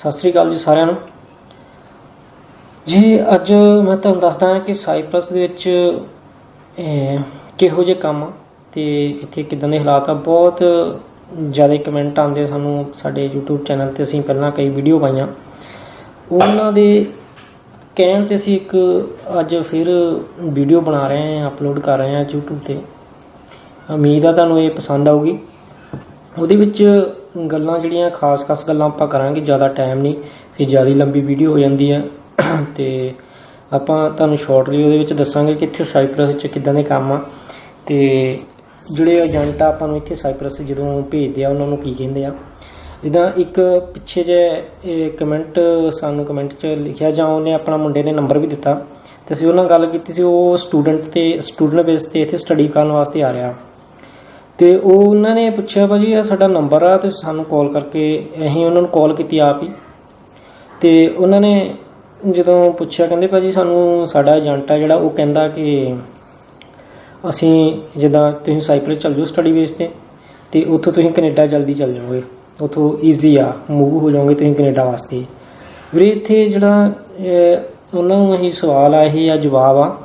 ਸਤਿ ਸ੍ਰੀ ਅਕਾਲ ਜੀ ਸਾਰਿਆਂ ਨੂੰ। ਜੀ, ਅੱਜ ਮੈਂ ਤੁਹਾਨੂੰ ਦੱਸਦਾ ਹਾਂ ਕਿ ਸਾਈਪ੍ਰਸ ਦੇ ਵਿੱਚ ਕਿਹੋ ਜਿਹੇ ਕੰਮ ਆ ਤੇ ਇੱਥੇ ਕਿਦਾਂ ਦੇ ਹਾਲਾਤ ਆ। ਬਹੁਤ ਜ਼ਿਆਦਾ ਕਮੈਂਟ ਆਉਂਦੇ ਸਾਨੂੰ ਸਾਡੇ YouTube ਚੈਨਲ ਤੇ। ਅਸੀਂ ਪਹਿਲਾਂ ਕਈ ਵੀਡੀਓ ਪਾਈਆਂ। ਉਹਨਾਂ ਦੇ ਕਹਿਣ ਤੇ ਅਸੀਂ ਇੱਕ ਅੱਜ ਫਿਰ ਵੀਡੀਓ ਬਣਾ ਰਹੇ ਹਾਂ ਅਪਲੋਡ ਕਰ ਰਹੇ ਹਾਂ YouTube ਤੇ। ਉਮੀਦ ਆ ਤੁਹਾਨੂੰ ਇਹ ਪਸੰਦ ਆਊਗੀ। ਉਹਦੇ ਵਿੱਚ ਗੱਲਾਂ ਜਿਹੜੀਆਂ ਖਾਸ-ਖਾਸ ਗੱਲਾਂ ਆਪਾਂ ਕਰਾਂਗੇ, ਜ਼ਿਆਦਾ ਟਾਈਮ ਨਹੀਂ, ਫਿਰ ਜ਼ਿਆਦਾ ਲੰਬੀ ਵੀਡੀਓ ਹੋ ਜਾਂਦੀ ਹੈ। ਤੇ ਆਪਾਂ ਤੁਹਾਨੂੰ ਸ਼ਾਰਟਲੀ ਉਹਦੇ ਵਿੱਚ ਦੱਸਾਂਗੇ ਕਿ ਇੱਥੇ ਸਾਈਪਰਸ ਵਿੱਚ ਕਿੱਦਾਂ ਦੇ ਕੰਮ ਆ। ਤੇ ਜਿਹੜੇ ਏਜੰਟ ਆ, ਆਪਾਂ ਨੂੰ ਇੱਥੇ ਸਾਈਪਰਸ ਜਦੋਂ ਭੇਜਦੇ ਆ, ਉਹਨਾਂ ਨੂੰ ਕੀ ਕਹਿੰਦੇ ਆ। ਜਿੱਦਾਂ ਇੱਕ ਪਿੱਛੇ ਜੇ ਕਮੈਂਟ ਸਾਨੂੰ ਕਮੈਂਟ 'ਚ ਲਿਖਿਆ, ਜਾਂ ਉਹਨੇ ਆਪਣਾ ਮੁੰਡੇ ਨੇ ਨੰਬਰ ਵੀ ਦਿੱਤਾ। ਤੇ ਅਸੀਂ ਉਹਨਾਂ ਨਾਲ ਗੱਲ ਕੀਤੀ ਸੀ, ਉਹ ਸਟੂਡੈਂਟ ਤੇ ਸਟੂਡੈਂਟ ਬੇਸ ਤੇ ਇੱਥੇ ਸਟੱਡੀ ਕਰਨ ਵਾਸਤੇ ਆ ਰਿਹਾ। ਤੇ ਉਹ ਉਹਨਾਂ ਨੇ ਪੁੱਛਿਆ ਭਾਜੀ, ਇਹ ਸਾਡਾ ਨੰਬਰ ਆ ਤੇ ਸਾਨੂੰ ਕਾਲ ਕਰਕੇ ਅਸੀਂ ਉਹਨਾਂ ਨੂੰ ਕਾਲ ਕੀਤੀ ਆਪ ਹੀ। ਤੇ ਉਹਨਾਂ ਨੇ ਜਦੋਂ ਪੁੱਛਿਆ, ਕਹਿੰਦੇ ਭਾਜੀ ਸਾਨੂੰ ਸਾਡਾ ਏਜੰਟ ਆ ਜਿਹੜਾ ਉਹ ਕਹਿੰਦਾ ਕਿ ਅਸੀਂ ਜਿੱਦਾਂ ਤੁਸੀਂ ਸਾਈਪ੍ਰਸ ਚੱਲ ਜਾਓ ਸਟੱਡੀ ਬੇਸ ਤੇ ਤੇ ਉੱਥੋਂ ਤੁਸੀਂ ਕੈਨੇਡਾ ਜਲਦੀ ਚੱਲ ਜਾਓਗੇ। ਉੱਥੋਂ ਈਜ਼ੀ ਆ ਮੂਵ ਹੋ ਜਾਓਗੇ ਤੁਸੀਂ ਕੈਨੇਡਾ ਵਾਸਤੇ। ਵੀਰੇ ਇੱਥੇ ਜਿਹੜਾ ਉਹਨਾਂ ਨੂੰ ਅਸੀਂ ਸਵਾਲ ਆ, ਇਹ ਆ ਜਵਾਬ ਆ।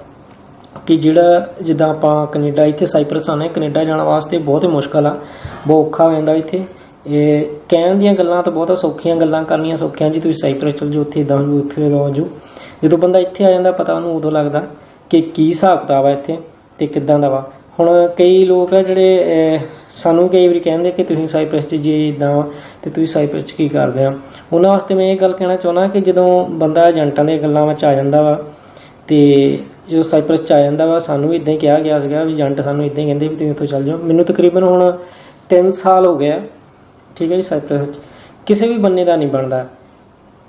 ਕਿ ਜਿਹੜਾ ਜਿੱਦਾਂ ਆਪਾਂ ਕੈਨੇਡਾ, ਇੱਥੇ ਸਾਈਪ੍ਰਸ ਆਨੇ ਕੈਨੇਡਾ ਜਾਣ ਵਾਸਤੇ ਬਹੁਤ ਹੀ ਮੁਸ਼ਕਲ ਆ, ਬਹੁਤ ਔਖਾ ਹੋ ਜਾਂਦਾ ਇੱਥੇ। ਇਹ ਕਹਿਣ ਦੀਆਂ ਗੱਲਾਂ ਤਾਂ ਬਹੁਤਾ ਸੌਖੀਆਂ ਗੱਲਾਂ ਕਰਨੀਆਂ ਸੌਖੀਆਂ ਜੀ, ਤੁਸੀਂ ਸਾਈਪਰਸ ਚਲ ਜਾਓ, ਉੱਥੇ ਇਦਾਂ ਹੋ ਉੱਥੇ ਰਹੋ ਜੋ ਜਦੋਂ ਬੰਦਾ ਇੱਥੇ ਆ ਜਾਂਦਾ, ਪਤਾ ਉਹਨੂੰ ਉਦੋਂ ਲੱਗਦਾ ਕਿ ਕੀ ਹਿਸਾਬ ਕਿਤਾਬ ਆ ਇੱਥੇ ਤੇ ਕਿੱਦਾਂ ਦਾ ਵਾ। ਹੁਣ ਕਈ ਲੋਕ ਆ ਜਿਹੜੇ ਸਾਨੂੰ ਕਈ ਵਾਰੀ ਕਹਿੰਦੇ ਕਿ ਤੁਸੀਂ ਸਾਈਪ੍ਰਸ 'ਚ ਜੇ ਇਦਾਂ ਤੇ ਤੁਸੀਂ ਸਾਈਪ੍ਰਸ 'ਚ ਕੀ ਕਰਦੇ ਆ। ਉਹਨਾਂ ਵਾਸਤੇ ਮੈਂ ਇਹ ਗੱਲ ਕਹਿਣਾ ਚਾਹੁੰਦਾ ਕਿ ਜਦੋਂ ਬੰਦਾ ਏਜੰਟਾਂ ਦੀਆਂ ਗੱਲਾਂ ਵਿੱਚ ਆ ਜਾਂਦਾ ਵਾ, ਤੇ ਜਦੋਂ ਸਾਈਪ੍ਰਸ ਚ ਆ ਜਾਂਦਾ ਵਾ, ਸਾਨੂੰ ਵੀ ਇਦਾਂ ਹੀ ਕਿਹਾ ਗਿਆ ਸੀਗਾ ਵੀ ਏਜੰਟ ਸਾਨੂੰ ਇਦਾਂ ਹੀ ਕਹਿੰਦੇ ਵੀ ਤੁਸੀਂ ਇੱਥੋਂ ਚੱਲ ਜਾਓ। ਮੈਨੂੰ ਤਕਰੀਬਨ ਹੁਣ 3 ਸਾਲ ਹੋ ਗਏ ਠੀਕ ਹੈ ਜੀ ਸਾਈਪ੍ਰਸ ਚ ਕਿਸੇ ਵੀ ਬੰਨੇ ਦਾ ਨਹੀਂ ਬਣਦਾ।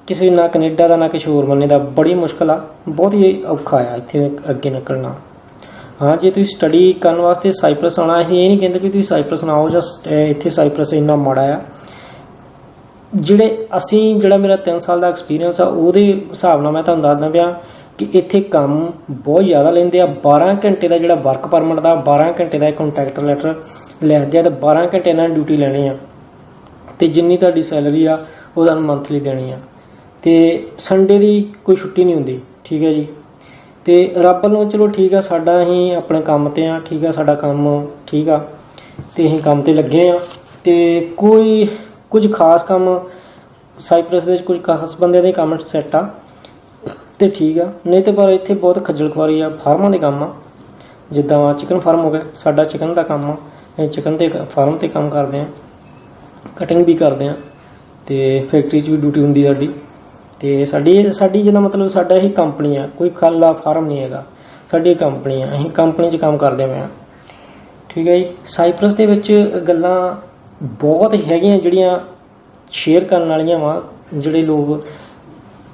ਕਿਸੇ ਨਾ ਕੈਨੇਡਾ ਦਾ, ਨਾ ਕਿਸੇ ਹੋਰ ਬੰਨੇ ਦਾ। ਬੜੀ ਮੁਸ਼ਕਲ ਆ, ਬਹੁਤ ਹੀ ਔਖਾ ਆ ਇੱਥੇ ਅੱਗੇ ਨਿਕਲਣਾ। ਹਾਂ, ਜੇ ਤੁਸੀਂ ਸਟੱਡੀ ਕਰਨ ਵਾਸਤੇ ਸਾਈਪ੍ਰਸ ਆਉਣਾ, ਅਸੀਂ ਇਹ ਨਹੀਂ ਕਹਿੰਦੇ ਕਿ ਤੁਸੀਂ ਸਾਈਪ੍ਰਸ ਨਾ ਆਓ ਜਾਂ ਇੱਥੇ ਸਾਈਪ੍ਰਸ ਇੰਨਾ ਮਾੜਾ ਆ। ਜਿਹੜੇ ਅਸੀਂ, ਜਿਹੜਾ ਮੇਰਾ 3 ਸਾਲ ਦਾ ਐਕਸਪੀਰੀਅੰਸ ਆ, ਉਹਦੇ ਹਿਸਾਬ ਨਾਲ ਮੈਂ ਤੁਹਾਨੂੰ ਦੱਸਦਾ ਪਿਆ ਕਿ ਇੱਥੇ ਕੰਮ ਬਹੁਤ ਜ਼ਿਆਦਾ ਲੈਂਦੇ ਆ। 12 ਘੰਟੇ ਦਾ ਜਿਹੜਾ ਵਰਕ ਪਰਮਿਟ ਦਾ 12 ਘੰਟੇ ਦਾ ਕੰਟਰੈਕਟਰ ਲੈਟਰ ਲੈਂਦੇ ਆ ਤੇ 12 ਘੰਟੇ ਇਹਨਾਂ ਨੇ ਡਿਊਟੀ ਲੈਣੀ ਆ। ਤੇ ਜਿੰਨੀ ਤੁਹਾਡੀ ਸੈਲਰੀ ਆ, ਉਹ ਤੁਹਾਨੂੰ ਮੰਥਲੀ ਦੇਣੀ ਆ। ਤੇ ਸੰਡੇ ਦੀ ਕੋਈ ਛੁੱਟੀ ਨਹੀਂ ਹੁੰਦੀ, ਠੀਕ ਹੈ ਜੀ। ਤੇ ਰੱਬ ਵੱਲੋਂ ਚਲੋ ਠੀਕ ਆ, ਸਾਡਾ ਅਸੀਂ ਆਪਣੇ ਕੰਮ ਤੇ ਆ, ਠੀਕ ਆ, ਸਾਡਾ ਕੰਮ ਠੀਕ ਆ। ਤੇ ਅਸੀਂ ਕੰਮ ਤੇ ਲੱਗੇ ਆ। ਤੇ ਕੋਈ, ਕੁਝ ਖਾਸ ਕੰਮ ਸਾਈਪ੍ਰਸ ਦੇ ਵਿੱਚ ਕੁਝ ਖਾਸ ਬੰਦਿਆਂ ਦੇ ਕੰਮ ਸੈੱਟ ਆ। ਤੇ ਠੀਕ ਆ। ਨਹੀਂ ਤੇ ਪਰ ਇੱਥੇ ਬਹੁਤ ਖੱਜਲ ਖੁਆਰੀ ਆ, ਫਾਰਮਾਂ ਦੇ ਕੰਮ ਆ। ਜਿੱਦਾਂ ਚਿਕਨ ਫਾਰਮ ਹੋ ਗਿਆ, ਸਾਡਾ ਚਿਕਨ ਦਾ ਕੰਮ ਆ। ਅਸੀਂ ਚਿਕਨ ਦੇ ਫਾਰਮ ਤੇ ਕੰਮ ਕਰਦੇ ਆ। ਕਟਿੰਗ ਵੀ ਕਰਦੇ ਆ। ਤੇ ਫੈਕਟਰੀ 'ਚ ਵੀ ਡਿਊਟੀ ਹੁੰਦੀ ਸਾਡੀ। ਤੇ ਸਾਡੀ ਸਾਡੀ ਜਿਹਦਾ ਮਤਲਬ ਸਾਡਾ ਇਹ ਕੰਪਨੀ ਆ, ਕੋਈ ਖਾਲਾ ਫਾਰਮ ਨਹੀਂ ਹੈਗਾ। ਸਾਡੀ ਕੰਪਨੀ ਆ, ਅਸੀਂ ਕੰਪਨੀ 'ਚ ਕੰਮ ਕਰਦੇ ਪਏ ਆ। ਠੀਕ ਹੈ ਜੀ। ਸਾਈਪ੍ਰਸ ਦੇ ਵਿੱਚ ਗੱਲਾਂ ਬਹੁਤ ਹੈਗੀਆਂ ਜਿਹੜੀਆਂ ਸ਼ੇਅਰ ਕਰਨ ਵਾਲੀਆਂ ਵਾ, ਜਿਹੜੇ ਲੋਕ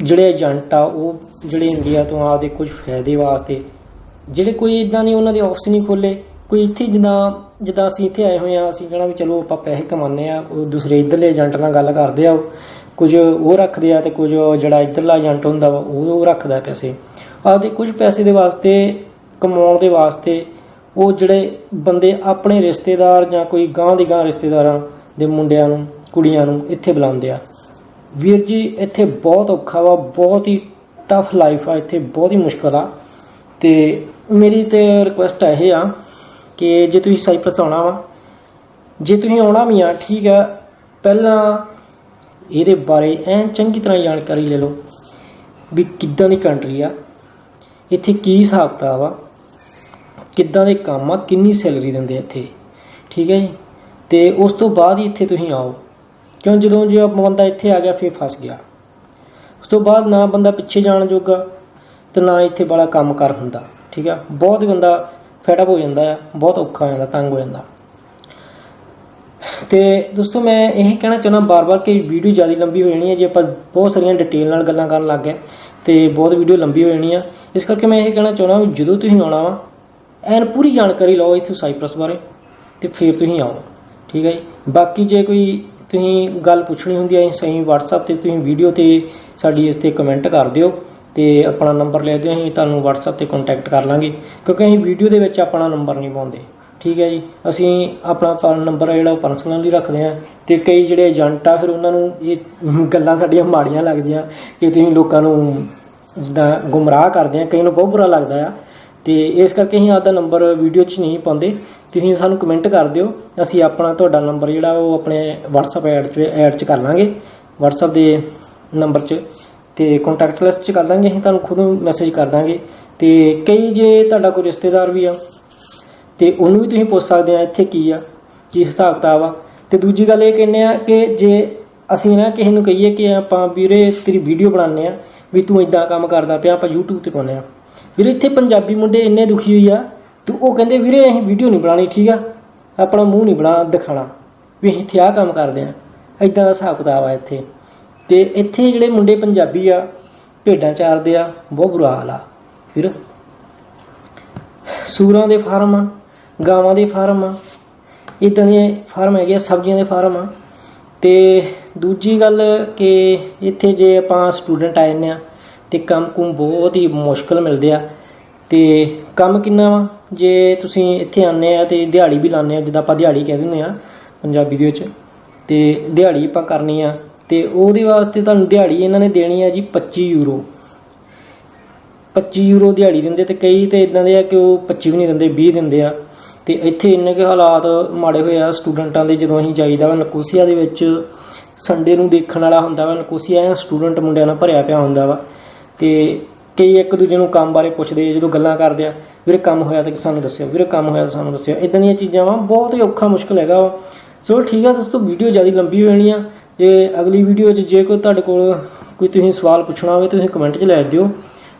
ਜਿਹੜੇ ਏਜੰਟ ਆ, ਉਹ ਜਿਹੜੇ ਇੰਡੀਆ ਤੋਂ ਆਪਦੇ ਕੁਝ ਫਾਇਦੇ ਵਾਸਤੇ। ਜਿਹੜੇ ਕੋਈ ਇਦਾਂ ਨਹੀਂ ਉਹਨਾਂ ਦੇ ਆਫਿਸ ਨਹੀਂ ਖੋਲੇ ਕੋਈ ਇੱਥੇ ਜਿੱਦਾਂ ਜਿੱਦਾਂ ਅਸੀਂ ਇੱਥੇ ਆਏ ਹੋਏ ਆ, ਅਸੀਂ ਕਹਣਾ ਵੀ ਚਲੋ ਆਪਾਂ ਪੈਸੇ ਕਮਾਉਂਦੇ ਆ, ਉਹ ਦੂਸਰੇ ਇਧਰਲੇ ਏਜੰਟ ਨਾਲ ਗੱਲ ਕਰਦੇ ਆ, ਉਹ ਕੁਝ ਉਹ ਰੱਖਦੇ ਆ ਤੇ ਕੁਝ ਜਿਹੜਾ ਇਧਰਲਾ ਏਜੰਟ ਹੁੰਦਾ ਵਾ, ਉਹ ਰੱਖਦਾ ਪੈਸੇ। ਆਪਦੇ ਕੁਝ ਪੈਸੇ ਦੇ ਵਾਸਤੇ, ਕਮਾਉਣ ਦੇ ਵਾਸਤੇ, ਉਹ ਜਿਹੜੇ ਬੰਦੇ ਆਪਣੇ ਰਿਸ਼ਤੇਦਾਰ ਜਾਂ ਕੋਈ ਗਾਂ ਦੇ ਗਾਂ ਰਿਸ਼ਤੇਦਾਰਾਂ ਦੇ ਮੁੰਡਿਆਂ ਨੂੰ, ਕੁੜੀਆਂ ਨੂੰ ਇੱਥੇ ਬੁਲਾਉਂਦੇ ਆ। ਵੀਰ ਜੀ, ਇੱਥੇ ਬਹੁਤ ਔਖਾ ਵਾ, ਬਹੁਤ ਹੀ ਟਫ ਲਾਈਫ ਆ, ਇੱਥੇ ਬਹੁਤ ਹੀ ਮੁਸ਼ਕਲ ਆ। ਤੇ ਮੇਰੀ ਤੇ ਰਿਕੁਐਸਟ ਇਹ ਆ ਕਿ ਜੇ ਤੁਸੀਂ ਸਾਈਪ੍ਰਸ ਆਉਣਾ ਵਾ, ਜੇ ਤੁਸੀਂ ਆਉਣਾ ਵੀ ਆ, ਠੀਕ ਆ, ਪਹਿਲਾਂ ਇਹਦੇ ਬਾਰੇ ਐਨ ਚੰਗੀ ਤਰ੍ਹਾਂ ਜਾਣਕਾਰੀ ਲੈ ਲਓ ਵੀ ਕਿੱਦਾਂ ਦੀ ਕੰਟਰੀ ਆ, ਇੱਥੇ ਕੀ ਹਿਸਾਬ ਕਿਤਾਬ ਆ, ਕਿੱਦਾਂ ਦੇ ਕੰਮ ਆ, ਕਿੰਨੀ ਸੈਲਰੀ ਦਿੰਦੇ ਇੱਥੇ, ਠੀਕ ਹੈ ਜੀ? ਤੇ ਉਸ ਤੋਂ ਬਾਅਦ ਹੀ ਇੱਥੇ ਤੁਸੀਂ ਆਓ। ਕਿਉਂ ਜਦੋਂ ਜੇ ਬੰਦਾ ਇੱਥੇ ਆ ਗਿਆ, ਫਿਰ ਫਸ ਗਿਆ। ਉਸ ਤੋਂ ਬਾਅਦ ਨਾ ਬੰਦਾ ਪਿੱਛੇ ਜਾਣ ਜੋਗਾ ਤੇ ਨਾ ਇੱਥੇ ਬੜਾ ਕੰਮ ਕਰ ਹੁੰਦਾ, ਠੀਕ ਆ? ਬਹੁਤ ਹੀ ਬੰਦਾ ਫੈਡਅਪ ਹੋ ਜਾਂਦਾ ਆ, ਬਹੁਤ ਔਖਾ ਹੋ ਜਾਂਦਾ, ਤੰਗ ਹੋ ਜਾਂਦਾ। ਤੇ ਦੋਸਤੋ, ਮੈਂ ਇਹ ਕਹਿਣਾ ਚਾਹੁੰਦਾ, ਬਾਰ-ਬਾਰ ਕਿ ਵੀਡੀਓ ਜ਼ਿਆਦਾ ਲੰਬੀ ਹੋ ਜਾਣੀ ਹੈ ਜੇ ਆਪਾਂ ਬਹੁਤ ਸਾਰੀਆਂ ਡਿਟੇਲ ਨਾਲ ਗੱਲਾਂ ਕਰਨ ਲੱਗ ਗਏ, ਤੇ ਬਹੁਤ ਵੀਡੀਓ ਲੰਬੀ ਹੋ ਜਾਣੀ ਆ। ਇਸ ਕਰਕੇ ਮੈਂ ਇਹ ਕਹਿਣਾ ਚਾਹੁੰਦਾ ਵੀ ਜਦੋਂ ਤੁਸੀਂ ਆਉਣਾ ਵਾ, ਐਨ ਪੂਰੀ ਜਾਣਕਾਰੀ ਲਓ ਇੱਥੇ ਸਾਈਪ੍ਰਸ ਬਾਰੇ, ਤੇ ਫਿਰ ਤੁਸੀਂ ਆਓ, ਠੀਕ ਹੈ ਜੀ? ਬਾਕੀ ਜੇ ਕੋਈ ਤੁਸੀਂ ਗੱਲ ਪੁੱਛਣੀ ਹੁੰਦੀ ਹੈ ਸਹੀ WhatsApp ਤੇ ਤੁਸੀਂ ਵੀਡੀਓ ਤੇ ਸਾਡੀ ਇਸ ਤੇ ਕਮੈਂਟ ਕਰ ਦਿਓ ਤੇ ਆਪਣਾ ਨੰਬਰ ਲੈ ਦਿਓ, ਅਸੀਂ ਤੁਹਾਨੂੰ WhatsApp ਤੇ ਕੰਟੈਕਟ ਕਰ ਲਾਂਗੇ। ਕਿਉਂਕਿ ਅਸੀਂ ਵੀਡੀਓ ਦੇ ਵਿੱਚ ਆਪਣਾ ਨੰਬਰ ਨਹੀਂ ਪਾਉਂਦੇ। ਠੀਕ ਹੈ ਜੀ? ਅਸੀਂ ਆਪਣਾ ਪਰ ਨੰਬਰ ਆ ਜਿਹੜਾ ਉਹ ਪਰਸਨਲੀ ਰੱਖਦੇ ਆ ਤੇ ਕਈ ਜਿਹੜੇ ਏਜੰਟ ਆ, ਫਿਰ ਉਹਨਾਂ ਨੂੰ ਇਹ ਗੱਲਾਂ ਸਾਡੀਆਂ ਮਾੜੀਆਂ ਲੱਗਦੀਆਂ ਕਿ ਤੁਸੀਂ ਲੋਕਾਂ ਨੂੰ ਜਿੱਦਾਂ ਗੁੰਮਰਾਹ ਕਰਦੇ ਆ। ਕਈ ਨੂੰ ਬਹੁਤ ਬੁਰਾ ਲੱਗਦਾ ਆ। ਤੇ ਇਸ ਕਰਕੇ ਅਸੀਂ ਆਪਦਾ ਨੰਬਰ ਵੀਡੀਓ 'ਚ ਨਹੀਂ ਪਾਉਂਦੇ। ਤੁਸੀਂ ਸਾਨੂੰ ਕਮੈਂਟ ਕਰ ਦਿਓ। ਅਸੀਂ ਆਪਣਾ ਤੁਹਾਡਾ ਨੰਬਰ ਜਿਹੜਾ ਉਹ ਆਪਣੇ WhatsApp ਐਡ 'ਚ ਐਡ 'ਚ ਕਰ ਲਾਂਗੇ। WhatsApp ਦੇ ਨੰਬਰ 'ਚ ਤੇ ਕੰਟੈਕਟ ਲਿਸਟ 'ਚ ਕਰ ਦਾਂਗੇ ਅਸੀਂ ਤੁਹਾਨੂੰ ਖੁਦ ਮੈਸੇਜ ਕਰ ਦਾਂਗੇ। ਤੇ ਕਈ ਜੇ ਤੁਹਾਡਾ ਕੋਈ ਰਿਸ਼ਤੇਦਾਰ ਵੀ ਆ, ਤੇ ਉਹਨੂੰ ਵੀ ਤੁਸੀਂ ਪੁੱਛ ਸਕਦੇ ਆ, ਇੱਥੇ ਕੀ ਆ, ਕੀ ਹਿਸਾਬ ਕਿਤਾਬ ਆ। ਤੇ ਦੂਜੀ ਗੱਲ ਇਹ ਕਹਿੰਦੇ ਆ ਕਿ ਜੇ ਅਸੀਂ ਨਾ ਕਿਸੇ ਨੂੰ ਕਹੀਏ ਕਿ ਆਪਾਂ ਵੀਰੇ ਤੇਰੀ ਵੀਡੀਓ ਬਣਾਉਂਦੇ ਆ, ਵੀ ਤੂੰ ਇਦਾਂ ਕੰਮ ਕਰਦਾ ਪਿਆ, ਆਪਾਂ YouTube ਤੇ ਪਾਉਂਦੇ ਆ। ਵੀਰੇ ਇੱਥੇ ਪੰਜਾਬੀ ਮੁੰਡੇ ਇੰਨੇ ਦੁਖੀ ਹੋਈ ਆ ਤੇ ਉਹ ਕਹਿੰਦੇ, ਵੀਰੇ, ਅਸੀਂ ਵੀਡੀਓ ਨਹੀਂ ਬਣਾਣੀ ਠੀਕ ਆ? ਆਪਣਾ ਮੂੰਹ ਨਹੀਂ ਬਣਾ ਦਿਖਾਣਾ ਵੀ ਅਸੀਂ ਇੱਥੇ ਆਹ ਕੰਮ ਕਰਦੇ ਆ। ਇਦਾਂ ਦਾ ਹਿਸਾਬ ਕਿਤਾਬ ਆ ਇੱਥੇ। ਤੇ ਇੱਥੇ ਜਿਹੜੇ ਮੁੰਡੇ ਪੰਜਾਬੀ ਆ, ਭੇਡਾਂ ਚਾਰਦੇ ਆ, ਬਹੁਤ ਬੁਰਾ ਹਾਲ ਆ। ਫਿਰ ਸੂਰਾਂ ਦੇ ਫਾਰਮ ਆ, ਗਾਵਾਂ ਦੇ ਫਾਰਮ ਆ ਇਦਾਂ ਦੇ ਫਾਰਮ ਹੈਗੇ ਆ ਸਬਜ਼ੀਆਂ ਦੇ ਫਾਰਮ ਆ। ਤੇ ਦੂਜੀ ਗੱਲ ਕਿ ਇੱਥੇ ਜੇ ਆਪਾਂ ਸਟੂਡੈਂਟ ਆਏ ਨੇ ਆ, ਤੇ ਕੰਮ ਕੁਮ ਬਹੁਤ ਹੀ ਮੁਸ਼ਕਲ ਮਿਲਦੇ ਆ। ਤੇ ਕੰਮ ਕਿੰਨਾ ਵਾ? ਜੇ ਤੁਸੀਂ ਇੱਥੇ ਆਨੇ ਆ ਤੇ ਦਿਹਾੜੀ ਵੀ ਲਾਣੇ ਆ, ਜਿੱਦਾਂ ਆਪਾਂ ਦਿਹਾੜੀ ਕਹਿ ਦਿੰਦੇ ਆ ਪੰਜਾਬੀ ਦੇ ਵਿੱਚ, ਤੇ ਦਿਹਾੜੀ ਆਪਾਂ ਕਰਨੀ ਆ, ਤੇ ਉਹਦੇ ਵਾਸਤੇ ਤੁਹਾਨੂੰ ਦਿਹਾੜੀ ਇਹਨਾਂ ਨੇ ਦੇਣੀ ਆ ਜੀ 25 ਯੂਰੋ। 25 ਯੂਰੋ ਦਿਹਾੜੀ ਦਿੰਦੇ ਤੇ ਕਈ ਤੇ ਇਦਾਂ ਦੇ ਆ ਕਿ ਉਹ 25 ਵੀ ਨਹੀਂ ਦਿੰਦੇ 20 ਦਿੰਦੇ ਆ। ਤੇ ਇੱਥੇ ਇੰਨੇ ਕੁ ਹਾਲਾਤ ਮਾੜੇ ਹੋਏ ਆ, ਸਟੂਡੈਂਟਾਂ ਦੇ ਜਦੋਂ ਅਸੀਂ ਜਾਈਦਾ ਵਾ ਨਕੋਸੀਆ ਦੇ ਵਿੱਚ ਸੰਡੇ ਨੂੰ ਦੇਖਣ ਵਾਲਾ ਹੁੰਦਾ ਵਾ ਨਕੋਸੀਆ ਐ ਸਟੂਡੈਂਟ ਮੁੰਡਿਆਂ ਨਾਲ ਭਰਿਆ ਪਿਆ ਹੁੰਦਾ ਵਾ। ਤੇ ਕਈ ਇੱਕ ਦੂਜੇ ਨੂੰ ਕੰਮ ਬਾਰੇ ਪੁੱਛਦੇ ਆ, ਜਦੋਂ ਗੱਲਾਂ ਕਰਦੇ ਆ ਵੀਰੇ ਕੰਮ ਹੋਇਆ ਤਾਂ ਸਾਨੂੰ ਦੱਸਿਓ ਵੀਰੇ ਕੰਮ ਹੋਇਆ ਤਾਂ ਸਾਨੂੰ ਦੱਸਿਓ। ਇਦਾਂ ਦੀਆਂ ਚੀਜ਼ਾਂ ਵਾ ਬਹੁਤ ਹੀ ਔਖਾ ਮੁਸ਼ਕਲ ਹੈਗਾ ਵਾ। ਸੋ ਠੀਕ ਆ ਦੋਸਤੋ ਵੀਡੀਓ ਜ਼ਿਆਦਾ ਲੰਬੀ ਹੋ ਜਾਣੀ ਆ। ਤੇ ਅਗਲੀ ਵੀਡੀਓ 'ਚ ਜੇ ਕੋਈ ਤੁਹਾਡੇ ਕੋਲ ਕੋਈ ਤੁਸੀਂ ਸਵਾਲ ਪੁੱਛਣਾ ਹੋਵੇ ਤੁਸੀਂ ਕਮੈਂਟ 'ਚ ਲੈ ਦਿਓ।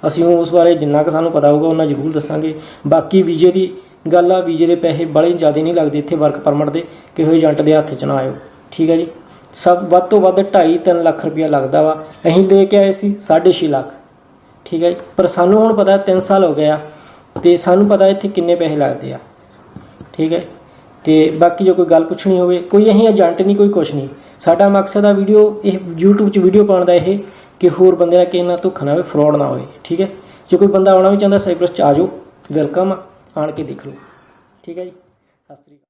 ਅਸੀਂ ਉਸ ਬਾਰੇ ਜਿੰਨਾ ਕੁ ਸਾਨੂੰ ਪਤਾ ਹੋਊਗਾ ਉਹਨਾਂ ਜ਼ਰੂਰ ਦੱਸਾਂਗੇ। ਬਾਕੀ ਵੀਜ਼ੇ ਦੀ ਗੱਲ ਆ ਵੀਜ਼ੇ ਦੇ ਪੈਸੇ ਬੜੇ ਜ਼ਿਆਦਾ ਨਹੀਂ ਲੱਗਦੇ ਇੱਥੇ ਵਰਕ ਪਰਮਿਟ ਦੇ ਕਿਸੇ ਏਜੰਟ ਦੇ ਹੱਥ 'ਚ ਨਾ ਆਇਓ। ਠੀਕ ਹੈ ਜੀ? ਸਭ ਵੱਧ ਤੋਂ ਵੱਧ 2.5 3 ਲੱਖ ਰੁਪਇਆ ਲੱਗਦਾ ਵਾ। ਅਸੀਂ ਲੈ ਕੇ ਆਏ ਸੀ 6.5 ਲੱਖ। ਠੀਕ ਹੈ ਜੀ। ਪਰ ਸਾਨੂੰ ਹੁਣ ਪਤਾ 3 ਸਾਲ ਹੋ ਗਏ ਆ ਤੇ ਸਾਨੂੰ ਪਤਾ ਇੱਥੇ ਕਿੰਨੇ ਪੈਸੇ ਲੱਗਦੇ ਆ। ਠੀਕ ਹੈ। ਤੇ ਬਾਕੀ ਜੋ ਕੋਈ ਗੱਲ ਪੁੱਛਣੀ ਹੋਵੇ, ਕੋਈ ਅਸੀਂ ਏਜੰਟ ਨਹੀਂ, ਕੋਈ ਕੁਛ ਨਹੀਂ। ਸਾਡਾ ਮਕਸਦ ਆ ਵੀਡੀਓ, ਇਹ YouTube 'ਚ ਵੀਡੀਓ ਪਾਉਣ ਦਾ ਇਹ ਕਿ ਹੋਰ ਬੰਦੇ ਨਾਲ ਕਿਸੇ ਨਾਲ ਧੋਖਾ ਨਾ ਹੋਵੇ ਫਰਾਡ ਨਾ ਹੋਵੇ। ਠੀਕ ਹੈ। ਜੇ ਕੋਈ ਬੰਦਾ ਆਉਣਾ ਵੀ ਚਾਹੁੰਦਾ ਸਾਈਪਰਸ 'ਚ ਆ ਜਾਓ। ਵੈਲਕਮ ਆਣ ਕੇ ਦੇਖ ਲਓ। ਠੀਕ ਹੈ ਜੀ। ਸਤਿ ਸ੍ਰੀ ਅਕਾਲ।